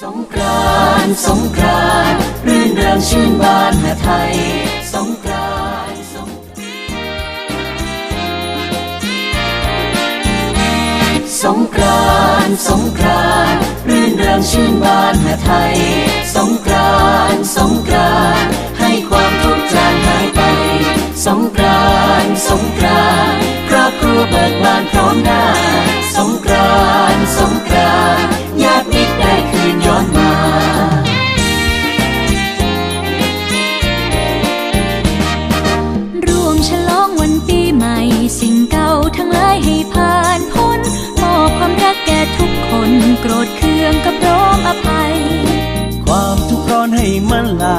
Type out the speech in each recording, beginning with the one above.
สงกรานสงกรานรื่นเริงชื่นบานหาไทย สงกรานสงสงกรานสงกรานรื่นเริงชื่นบานหาไทย สง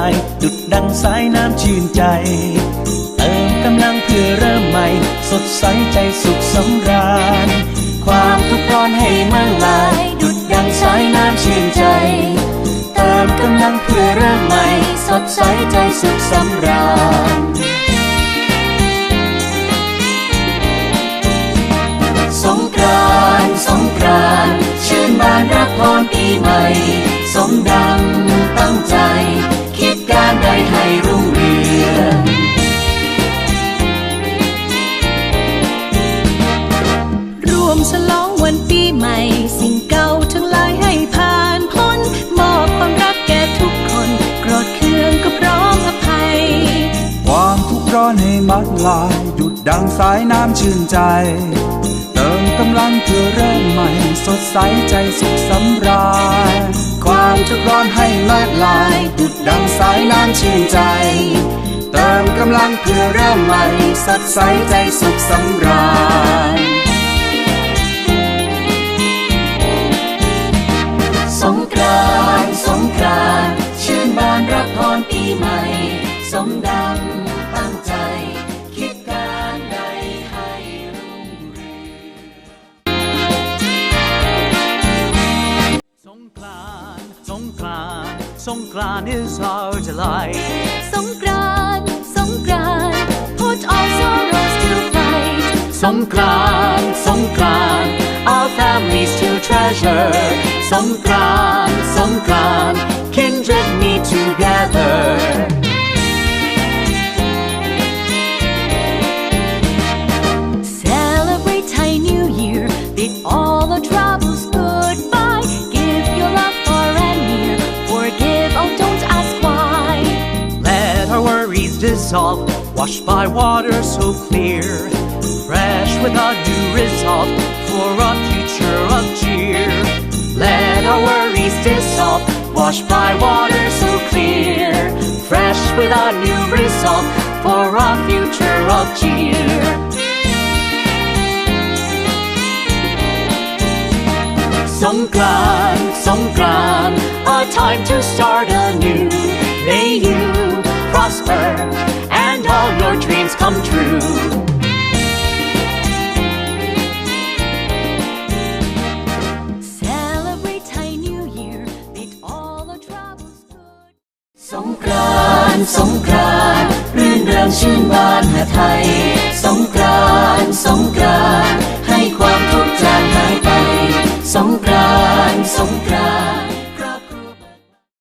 ายดุดดังสายน้ำชื่นใจ เติมกำลังเพื่อเริ่มใหม่ สดใสใจสุขสำราญ ความทุกข์ร้อนให้มันลาย ดุดดังสายน้ำชื่นใจ เติมกำลังเพื่อเริ่มใหม่ สดใสใจสุขสำราญ สงกรานสงกรานชื่นบานรับพรปีใหม่ สมดังตั้งใจ ให้รุ่งเรืองรวมฉลองวันปีใหม่ สิ่งเก่าทั้งหลายให้ผ่านพ้น มอบความรักแก่ทุกคน โกรธเคืองก็พร้อมอภัย ความทุกข์ร้อนให้มัดลายดุดดังสายน้ำชื่นใจ เติมกำลังเพื่อเริ่มใหม่ สดใสใจสุขสำ ชื่นใจ เติมกำลังเพื่อเริ่มใหม่สดใสใจสุขสำราญ Songkran, Songkran is our delight. สงกรานต์สงกรานต์ put all sorrows to flight Songkran, Songkran, our families to treasure. Songkran, Songkran, kindred dissolve, washed by water so clear. Fresh with a new resolve for a future of cheer. Let our worries dissolve, washed by water so clear. Fresh with a new resolve for a future of cheer. Songkran, Songkran, a time to start anew May you prosper and all your dreams come true. Celebrate Thai New Year, bid all the troubles good. สงกรานต์สงกรานต์รื่นเริงชื่นบานหาไทย สงกรานต์สงกราน